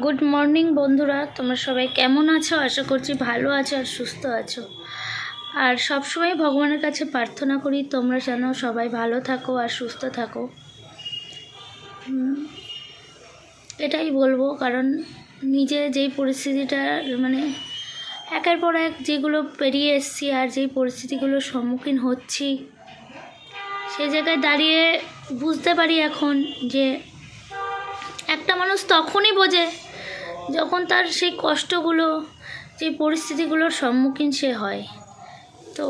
Good morning বন্ধুরা। তোমরা সবাই কেমন আছো? আশা করছি ভালো আছো আর সুস্থ আছো। আর সবসময় ভগবানের কাছে প্রার্থনা করি, তোমরা যেন সবাই ভালো থাকো আর সুস্থ থাকো। এটাই বলব, কারণ নিজে যেই পরিস্থিতিটা মানে একের পর এক যেগুলো পেরিয়ে এসছি আর যেই পরিস্থিতিগুলোর সম্মুখীন হচ্ছি সেই জায়গায় দাঁড়িয়ে বুঝতে পারি এখন যে একটা মানুষ তখনই বোঝে যখন তার সেই কষ্টগুলো, যে পরিস্থিতিগুলোর সম্মুখীন সে হয়। তো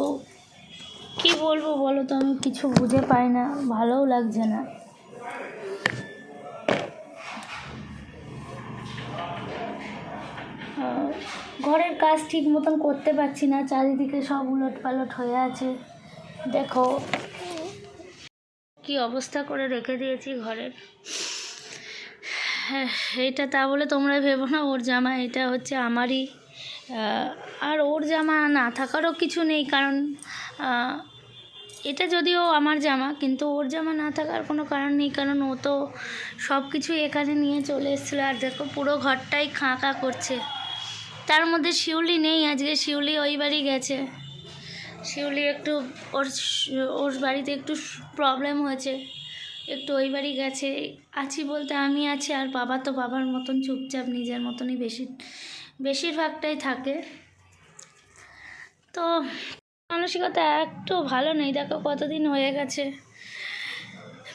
কি বলব বলো তো, আমি কিছু বুঝে পাই না, ভালোও লাগছে না। ঘরের কাজ ঠিক মতন করতে পারছি না, চারিদিকে সব উলট পালট হয়ে আছে। দেখো, কি অবস্থা করে রেখে দিয়েছি ঘরের। হ্যাঁ এটা তা বলে তোমরা ভেবো না, ওর জামা এটা হচ্ছে আমারই। আর ওর জামা না থাকারও কিছু নেই, কারণ এটা যদিও আমার জামা, কিন্তু ওর জামা না থাকার কোনো কারণ নেই, কারণ ও তো সব কিছুই এখানে নিয়ে চলে এসেছিল, আর দেখো পুরো ঘরটাই খাঁকা করছে। তার মধ্যে শিউলি নেই, আজকে শিউলি ওই বাড়ি গেছে। শিউলি একটু ওর ওর বাড়িতে একটু প্রবলেম হয়েছে। একটু ওই বাড়ি গেছে। আছি বলতে আমি আছি, আর বাবা তো বাবার মতন চুপচাপ নিজের মতনই বেশি, বেশিরভাগটাই থাকে। তো মানসিকতা একটু ভালো নেই, দেখো কতদিন হয়ে গেছে।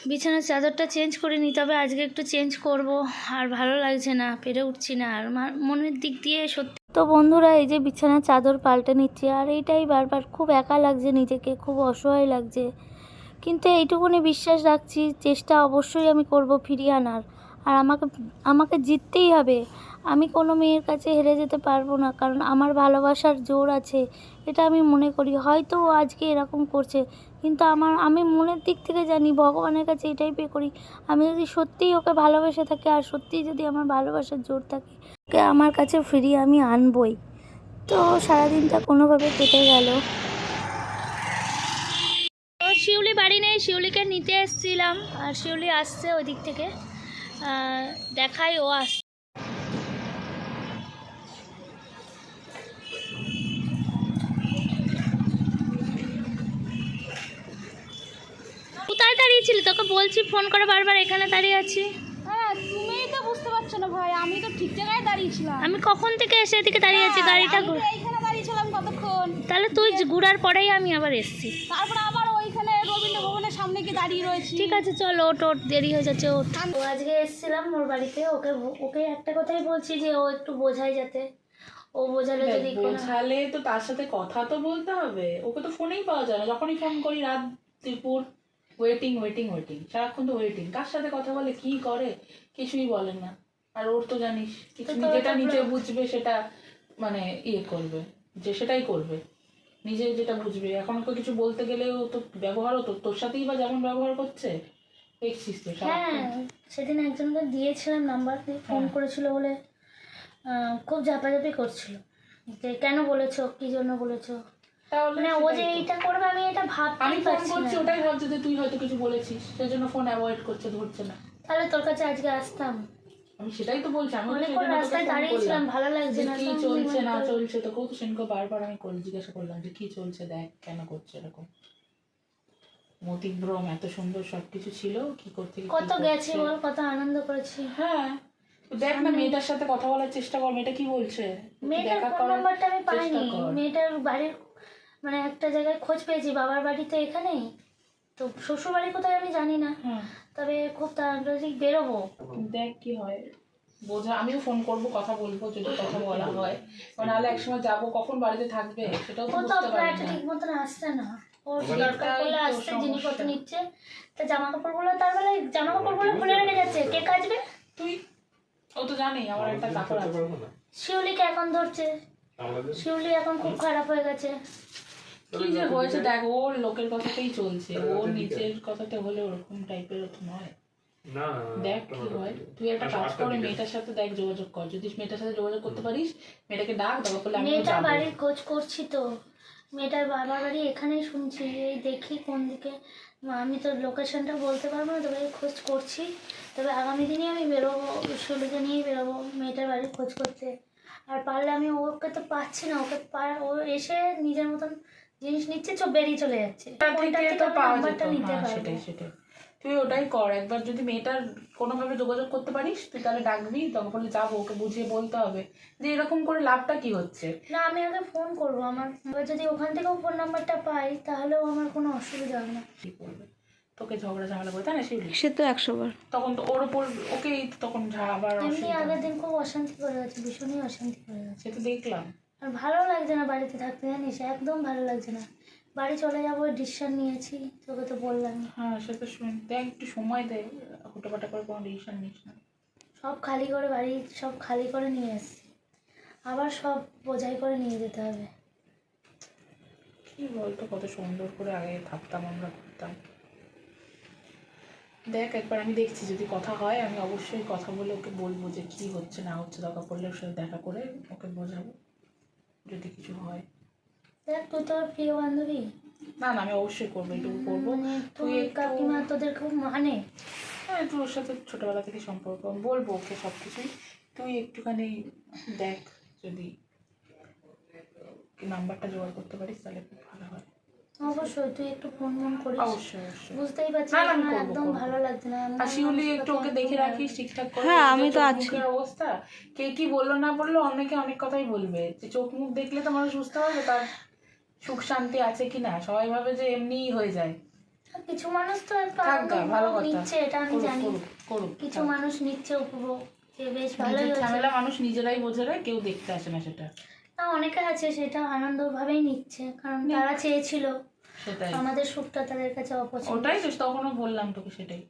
বিছানার চাদরটা চেঞ্জ করে করিনি, তবে আজকে একটু চেঞ্জ করব, আর ভালো লাগছে না, পেরে উঠছি না, আর মনের দিক দিয়ে সত্যি। তো বন্ধুরা, এই যে বিছানার চাদর পাল্টে নিচ্ছে, আর এইটাই বারবার খুব একা লাগছে নিজেকে, খুব অসহায় লাগছে। কিন্তু এইটুকুনি বিশ্বাস রাখছি, চেষ্টা অবশ্যই আমি করব ফিরিয়ে আনার। আর আমাকে আমাকে জিততেই হবে। আমি কোনো মেয়ের কাছে হেরে যেতে পারব না, কারণ আমার ভালোবাসার জোর আছে। এটা আমি মনে করি। হয়তো ও আজকে এরকম করছে, কিন্তু আমার, আমি মনের দিক থেকে জানি, ভগবানের কাছে এটাই পে করি। আমি যদি সত্যিই ওকে ভালোবেসে থাকি, আর সত্যিই যদি আমার ভালোবাসার জোর থাকে, ওকে আমার কাছে ফিরিয়ে আমি আনবই। তো সারাদিনটা কোনোভাবে কেটে গেল তো শিউলি বাড়ি নেই শিউলিকে নিতে এসেছিলাম। আর শিউলি আসছে ওই দিক থেকে দেখাই ও আস কোথায় দাঁড়িয়েছিলি? তোকে বলছি ফোন করে বারবার এখানে দাঁড়িয়ে আছি। হ্যাঁ তুমিই তো বুঝতে পারছ না ভাই আমি তো ঠিক জায়গায় দাঁড়িয়েছিলাম। আমি কখন থেকে এসে এদিকে দাঁড়িয়ে আছি? হ্যাঁ, গাড়িটা দাঁড়িয়েছিলাম কতক্ষণ? তাহলে তুই ঘুরার পরেই আমি আবার এসছি। তারপর দাঁড়িয়ে রয়েছি। ঠিক আছে চলো ওট ওট দেরি হয়ে যাচ্ছে ওট ও আজকে এসেছিলাম ওর বাড়িতে ওকে ওকে একটা কথাই বলছি যে ও একটু বোঝায় যাতে। ও বোঝালে যদি বোঝালে তো তার সাথে কথা তো বলতে হবে। ওকে তো ফোনেই পাওয়া যায় না। যখনই ফোন করি রাত দুপুর ওয়েটিং ওয়েটিং ওয়েটিং সারাক্ষণ তো ওয়েটিং কার সাথে কথা বলে কি করে? কিছুই বলে না। আর ওর তো জানিস কিছু যেটা নিজে বুঝবে সেটা মানে ইয়ে করবে যে সেটাই করবে। নিজে যেটা বুঝবে। এখন ওকে কিছু বলতে গেলেও তো ব্যবহারও তো তোর সাথেই বা যেমন ব্যবহার করছে দেখছিস তো হ্যাঁ সেদিন একজনকে দিয়েছিলাম নাম্বার দিয়ে ফোন হ্যাঁ। করেছিল বলে খুব ঝাপাঝাপি করছিল। যে কেন বলেছ? কি জন্য বলেছ? মানে ও যে এইটা করবে আমি এটা আমি ফোন করছি ওটাই ভাবছি যে তুই হয়তো কিছু বলেছিস। সেজন্য ফোন অ্যাভয়েড করছে ধরছে না। তাহলে তোর কাছে আজকে আসতাম। আমি সেটাই তো বলছি আমি অনেকক্ষণ রাস্তায় ফোন দাঁড়িয়েছিলাম ভালো লাগছে না কি চলছে না চলছে তো সেনকে বারবার আমি করে জিজ্ঞাসা করলাম যে কি চলছে দেখ কেন করছে এরকম। মতিভ্রম এত সুন্দর সবকিছু ছিল কি করতে কত। গেছি বল কত আনন্দ করেছি। হ্যাঁ দেখ না মেয়েটার সাথে কথা বলার চেষ্টা কর মেয়েটা কি বলছে? মেয়েটার ফোন নাম্বারটা আমি পাইনি। মেয়েটার বাড়ির মানে একটা জায়গায় খোঁজ পেয়েছি বাবার বাড়ি তো এখানেই। তো শ্বশুর বাড়ি কোথায় আমি জানি না। তবে খুব তাড়াতাড়ি বেরোবো। দেখ কি হয়। বোঝা আমিও ফোন করব কথা বলব যদি কথা বলা হয়। নাহলে একসময় যাব কখন বাড়িতে থাকবে সেটাও তো বুঝতে পারি না। ঠিক মতন আসছে না। ওর দরকার পড়লে আসছে। জিনিসপত্র নিচ্ছে। তা জামা কাপড় কাপড়গুলো তার বেলায় জামা কাপড় কাপড়গুলো খুলে রেখে যাচ্ছে। কে কাচবে? তুই? ও তো জানি আমার একটা কাপড় আছে। শিউলিকে এখন ধরছে। শিউলি এখন খুব খারাপ হয়ে গেছে। কি যে হয়েছে দেখ ওর লোকের কথাতেই চলছে ওর নিজের কথাতে হলে ওরকম টাইপের তো নয়। না দেখ কি হয় তুই একটা কাজ করে মেয়েটার সাথে দেখ যোগাযোগ কর। যদি মেয়েটার সাথে যোগাযোগ করতে পারিস মেয়েটাকে ডাক আমি মেয়েটার বাড়ির খোঁজ করছি তো। মেয়েটার বাবার বাড়ি এখানেই শুনছি এই দেখি কোন দিকে। আমি তো লোকেশনটা বলতে পারব না তবে খোঁজ করছি। তবে আগামী দিনে আমি বেরোবো শুলিকে নিয়েই বেরোবো মেয়েটার বাড়ির খোঁজ করতে। আর পারলে আমি ওকে তো পাচ্ছি না ওকে পা- ও এসে নিজের মতন জিনিস নিচ্ছে চো বেরিয়ে চলে যাচ্ছে। নাম্বারটা নিতে হ্যাঁ, সেটাই সেটাই। তুই ওটাই কর একবার যদি মেয়েটার কোনোভাবে যোগাযোগ করতে পারিস তুই তাহলে ডাকবি তখন বলে যাব ওকে বুঝিয়ে বলতে হবে। যে এরকম করে লাভটা কি হচ্ছে? না আমি আগে ফোন করব। আমার যদি ওখান থেকেও ফোন নাম্বারটা পাই তাহলেও আমার কোনো অসুবিধা হবে না। কি করবে তোকে ঝগড়া ঝামেলা করে তাই না শিউলি সে তো একশো বার। তখন তো ওর ওপর ওকেই তখন আবার এমনি আগের দিন খুব অশান্তি করে গেছে ভীষণই অশান্তি করে গেছে সে তো দেখলাম। আর ভালো লাগছে না বাড়িতে থাকতে জানিস? একদম ভালো লাগছে না। বাড়ি চলে যাব ডিসিশন নিয়েছি তোকে তো বললাম হ্যাঁ সে তো শুন দেখ একটু সময় দে হুটোপাটা করে কোনো ডিসিশন নিস না। সব খালি করে বাড়ি সব খালি করে নিয়ে এসছি আবার সব বোঝাই করে নিয়ে যেতে হবে। কি বলতো কত সুন্দর করে আগে থাকতাম আমরা ঘুরতাম। দেখ একবার আমি দেখছি যদি কথা হয় আমি অবশ্যই কথা বলে ওকে বলব যে কি হচ্ছে না হচ্ছে দরকার পড়লে ওর সাথে দেখা করে ওকে বোঝাবো। যদি কিছু হয়। দেখ তুই তোর প্রিয় বান্ধবী। না না আমি অবশ্যই করব এটুকু করব। তুই তুই কাকিমা তোদের খুব মানে হ্যাঁ তোর সাথে ছোটবেলা থেকে সম্পর্ক বলব ওকে সব কিছুই তুই একটুখানি দেখ যদি নাম্বারটা জোগাড় করতে পারিস তাহলে খুব ভালো হয়। অবশ্যই তুই একটু ফোন ফোন করিস। অবশ্যই বুঝতেই পারছিস না, একদম ভালো লাগছে না। আর শিউলি একটু ওকে দেখে রাখিস ঠিকঠাক করে হ্যাঁ, আমি তো আছি। অবস্থা। কে কি বলল না বলল অনেকে অনেক কথাই বলবে। যে চোখ মুখ দেখলে তো মানুষ বুঝতে পারবে তার সুখ শান্তি আছে কি না। সবাই ভাবে যে এমনিই হয়ে যায়। কিছু মানুষ তো একটু আনন্দ ভালো কথা। নিচ্ছে এটা আমি জানি। কিছু মানুষ নিচ্ছে উপভোগ বেশ ভালোই হয়েছে ঝামেলা মানুষ নিজেরাই বোঝে কেউ দেখতে আসে না সেটা। না অনেকে আছে সেটা আনন্দভাবেই নিচ্ছে কারণ তারা চেয়েছিল সেটাই। আমাদের সুখটা তাদের কাছে অপছন্দ। ওটাই তো তখনও বললাম তোকে সেটাই।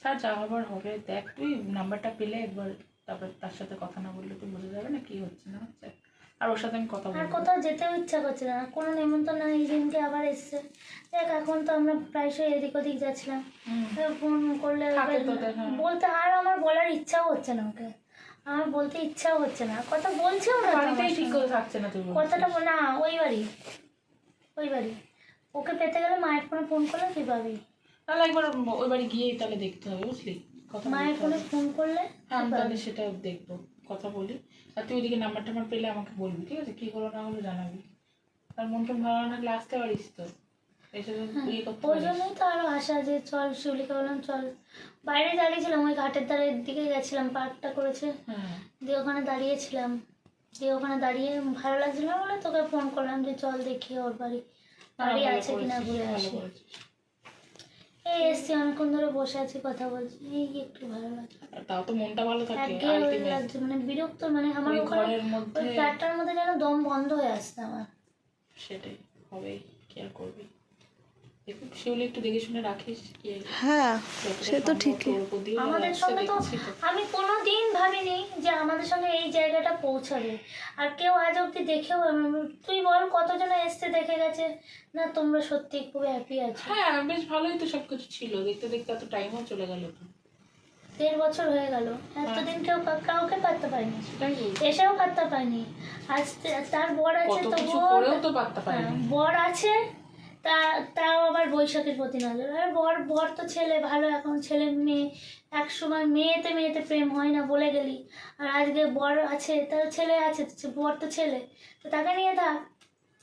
স্যার যা হবার হবে দেখ তুই নাম্বারটা পেলে একবার তারপর তার সাথে কথা না বললে তো বোঝা যাবে না কি হচ্ছে না হচ্ছে। আর ওর সাথে আমি কথা আর কোথাও যেতেও ইচ্ছা করছে না কোনো নেমন্তন্ন নেই এই দিনকে আবার এসছে। দেখ এখন তো আমরা প্রায়শই এদিক ওদিক যাচ্ছিলাম। ফোন করলে হ্যাঁ। বলতে আর আমার বলার ইচ্ছাও হচ্ছে না ওকে। আমার বলতে ইচ্ছাও হচ্ছে না। কথা বলছেও না বাড়িতেই ঠিক করে থাকছে না বলছিস। কথাটা বল- না ওই বাড়ি। ওই বাড়ি। ওকে পেতে গেলে মায়ের ফোনে ফোন করলে তুই পাবি। তাহলে একবার ওই বাড়ি গিয়েই তাহলে দেখতে হবে বুঝলি? কথা মায়ের ফোনে ফোন করলে হ্যাঁ আমি তাহলে। সেটা দেখব কথা বলি। আর তুই ওইদিকে নাম্বার টাম্বার পেলে আমাকে বলবি ঠিক আছে? কি হলো না হলো জানাবি। আর মন টন ভালো না থাকলে আসতে পারিস তো। ওই জন্যই তো আরও আশা যে চল শিউলিকে বললাম চল। বাইরে দাঁড়িয়েছিলাম ওই ঘাটের ধারের দিকে গেছিলাম পার্কটা করেছে। দিয়ে ওখানে দাঁড়িয়েছিলাম। দিয়ে ওখানে দাঁড়িয়ে ভালো লাগছিল না বলে তোকে ফোন করলাম যে চল দেখি ওর বাড়ি বাড়ি আছে কিনা ঘুরে আসি। এই এসছি অনেকক্ষণ ধরে বসে আছি কথা বলছি। এই একটু ভালো লাগছে। তাও তো মনটা ভালো থাকে। লাগছে মানে বিরক্ত মানে আমার ওখানে ঘরের মধ্যে ওই ফ্ল্যাটটার মধ্যে যেন দম বন্ধ হয়ে আসছে আমার। সেটাই হবে কি আর করবি? শিউলি একটু দেখে শুনে রাখিস হ্যাঁ সে তো ঠিকই। তোর উপর দিয়েও আমাদের সঙ্গে তো আমি কোনো দিন ভাবিনি যে আমাদের সঙ্গে এই জায়গাটা পৌঁছাবে। আর কেউ আজ অব্দি দেখেও তুই বল কতজন এসছে দেখে গেছে? না তোমরা সত্যি খুব হ্যাপি আছো? হ্যাঁ বেশ ভালোই তো সবকিছু ছিল। দেখতে দেখতে এত টাইমও চলে গেল তো। দেড় বছর হয়ে গেল। এতদিন কেউ কাউকে পারতে পারিনি এসেও পারতে পারিনি আজ তার বর আছে তো হ্যাঁ, বর আছে তা তাও আবার বৈশাখীর প্রতি নজর। আর বর বর তো ছেলে ভালো এখন ছেলে মেয়ে। এক সময় মেয়েতে মেয়েতে প্রেম হয় না বলে গেলি। আর আজকে বর আছে তার ছেলে আছে বর তো ছেলে। তো তাকে নিয়ে থাক।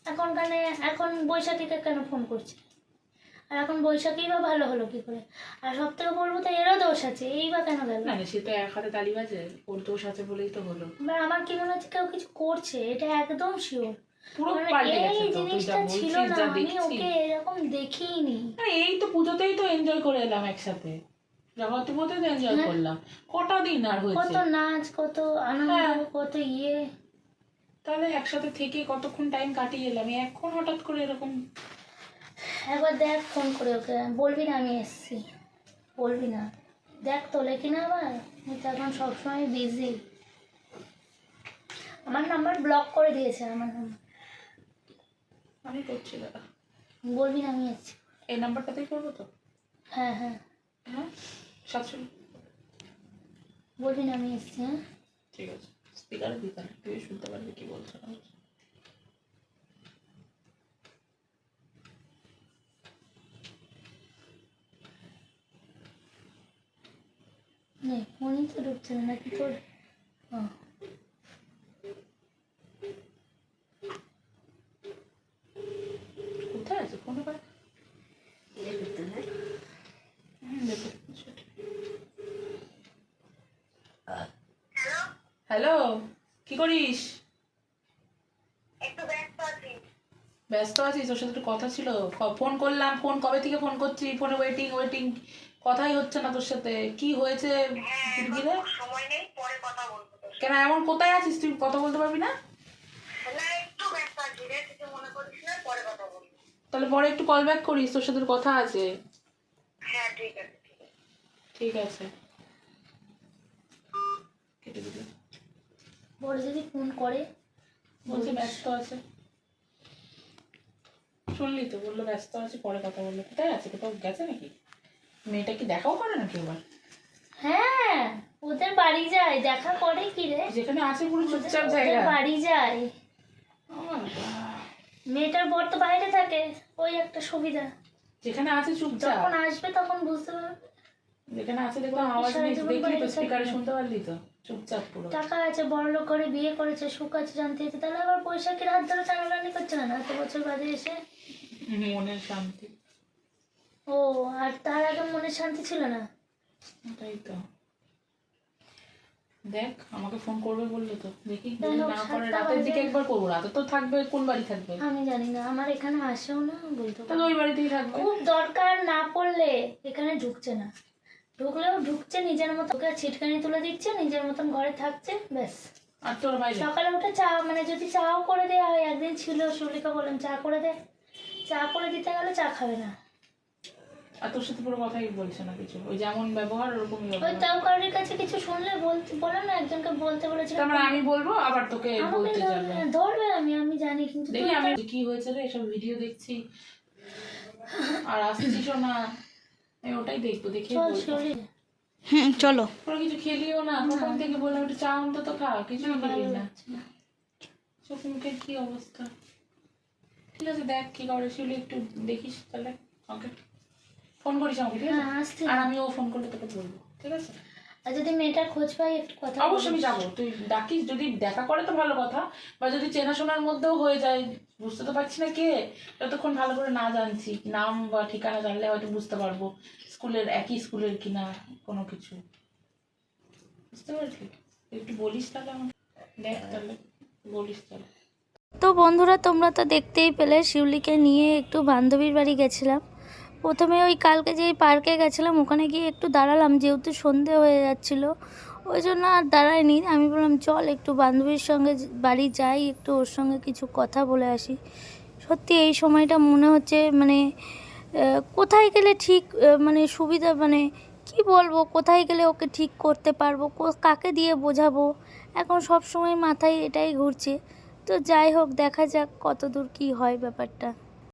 এখন কানে এখন বৈশাখীকে কেন ফোন করছে আর এখন বৈশাখী বা ভালো হলো কি করে? আর সব থেকে বলব তো এরও দোষ আছে এই বা কেন গেল? না সে তো এক হাতে তালি বাজে ওর দোষ আছে বলেই তো হলো। আমার কি মনে হচ্ছে কেউ কিছু করছে? এটা একদম শিওর পুরো মানে পাল্টে গেছে তো তুই যা বলছিস যা দেখছিস এরকম দেখিনি। আরে এই তো পুজোতেই তো এনজয় করে এলাম একসাথে। জগন্নাথ পুজোতে তো এনজয় হ্যাঁ। করলাম। কটা দিন আর কত নাচ কত আনন্দ হ্যাঁ। কত ইয়ে। তাহলে একসাথে থেকে কতক্ষণ টাইম কাটিয়ে এলাম? এখন হঠাৎ করে এরকম একবার দেখ ফোন করে ওকে। বলবি না আমি এসছি। বলবি না। দেখ তোলে কিনা আবার? আমি তো এখন সবসময় বিজি আমার নাম্বার ব্লক করে দিয়েছে আমার নাম্বার আমি করছি দাদা। বলবি না আমি আছি। এই নাম্বারটাতেই করব তো? হ্যাঁ হ্যাঁ। হ্যাঁ? সাতশো। বলবি না আমি এসছি হ্যাঁ? ঠিক আছে। স্পিকারে দিতে হবে তুই শুনতে পারবি কি বলছো না ফোনই তো ঢুকছে না কি করে 어. করিস? ব্যস্ত আছিস? ওর সাথে একটু কথা ছিল। ফোন করলাম। ফোন কবে থেকে ফোন করছি? ফোনে ওয়েটিং ওয়েটিং কথাই হচ্ছে না তোর সাথে। কি হয়েছে সময় নেই পরে কথা বলব কেন এমন কোথায় আছিস? তুই কথা বলতে পারবি না? তাহলে পরে একটু কল ব্যাক করিস তোর সাথে কথা আছে। হ্যাঁ ঠিক আছে। ঠিক আছে। কেটে দিবি। বড় যদি ফোন করে। বলছে ব্যস্ত আছে। শুনলি তো বলল ব্যস্ত আছে পরে কথা বলল কোথায় আছে? কোথাও গেছে নাকি? মেয়েটা কি দেখাও করে নাকি এবার? হ্যাঁ ওদের বাড়ি যায় দেখা করে কি রে? যেখানে আছে পুরো চুপচাপ জায়গা। বাড়ি যায়। মেয়েটার বর তো বাইরে থাকে ওই একটা সুবিধা। যেখানে আছে চুপচাপ। যখন আসবে তখন বুঝতে পারবে। যেখানে আছে দেখলাম আওয়াজ নেই দেখলি তো স্পিকারে শুনতে পারলি তো। চুপচাপ পুরো। টাকা আছে বড় করে বিয়ে করেছে সুখ আছে জানতে হচ্ছে তাহলে আবার রাত ধরে টানাটানি করছে না? এত বছর বাদে এসে? মনের শান্তি। ও আর তার আগে মনের শান্তি ছিল না? ওটাই তো। দেখ আমাকে ফোন করবে বলল তো। দেখি না করে রাতের দিকে একবার করব। রাতে তো থাকবে কোন বাড়ি থাকবে? আমি জানি না আমার এখানে আসেও না বলতে তাহলে ওই বাড়িতেই থাকবে। খুব দরকার না পড়লে এখানে ঢুকছে না। ঢুকলেও ঢুকছে নিজের মতো ওকে ছিটকানি তুলে দিচ্ছে নিজের মতন ঘরে থাকছে ব্যাস। আর তোর বাইরে সকালে উঠে চা মানে যদি চাও করে দেওয়া হয় একদিন ছিল সুলিকা বললাম চা করে দে। চা করে দিতে গেলে চা খাবে না। আর তোর সাথে পুরো কথাই বলছে না কিছু। ওই যেমন ব্যবহার ওরকমই ওই তাও কারোর কাছে কিছু শুনলে বলতে বললাম না একজনকে বলতে বলেছিলাম তার মানে আমি বলব আবার তোকে বলতে যাবে ধরবে- আমি আমি জানি কিন্তু দেখি আমি কি হয়েছে রে এসব ভিডিও দেখছি। আর আসছিসও না। আমি ওটাই দেখব দেখে হুম চলো। কিছু খেলিও না কখন থেকে বললাম একটু চা অন্তত খা কিছু খেলি না। চোখ মুখের কি অবস্থা? ঠিক আছে দেখ কি করে শিউলি একটু দেখিস তাহলে। ওকে ফোন করিস আমাকে ঠিক আছে? হ্যাঁ আর আমি ও ফোন করলে তোকে বলব ঠিক আছে? আর যদি মেয়েটার খোঁজ পাই একটু কথা অবশ্যই আমি যাব। তুই ডাকিস যদি দেখা করে তো ভালো কথা বা যদি চেনাশোনার মধ্যেও হয়ে যায় বুঝতে তো পারছি না কে যতক্ষণ ভালো করে না জানছি নাম বা ঠিকানা জানলে হয়তো বুঝতে পারব স্কুলের একই স্কুলের কিনা কোনো কিছু। বুঝতে পারছি একটু বলিস তাহলে আমাকে। দেখ তাহলে বলিস তাহলে। তো বন্ধুরা তোমরা তো দেখতেই পেলে শিউলিকে নিয়ে একটু বান্ধবীর বাড়ি গেছিলাম। প্রথমে ওই কালকে যেই পার্কে গেছিলাম, ওখানে গিয়ে একটু দাঁড়ালাম, যেহেতু সন্ধে হয়ে যাচ্ছিল। ওই জন্য আর দাঁড়াইনি আমি বললাম, চল একটু বান্ধবীর সঙ্গে বাড়ি যাই, একটু ওর সঙ্গে কিছু কথা বলে আসি। সত্যি এই সময়টা মনে হচ্ছে মানে কোথায় গেলে ঠিক মানে সুবিধা মানে কি বলব, কোথায় গেলে ওকে ঠিক করতে পারব কাকে দিয়ে বোঝাবো? এখন সব সময় মাথায় এটাই ঘুরছে। তো যাই হোক, দেখা যাক কত দূর কী হয় ব্যাপারটা।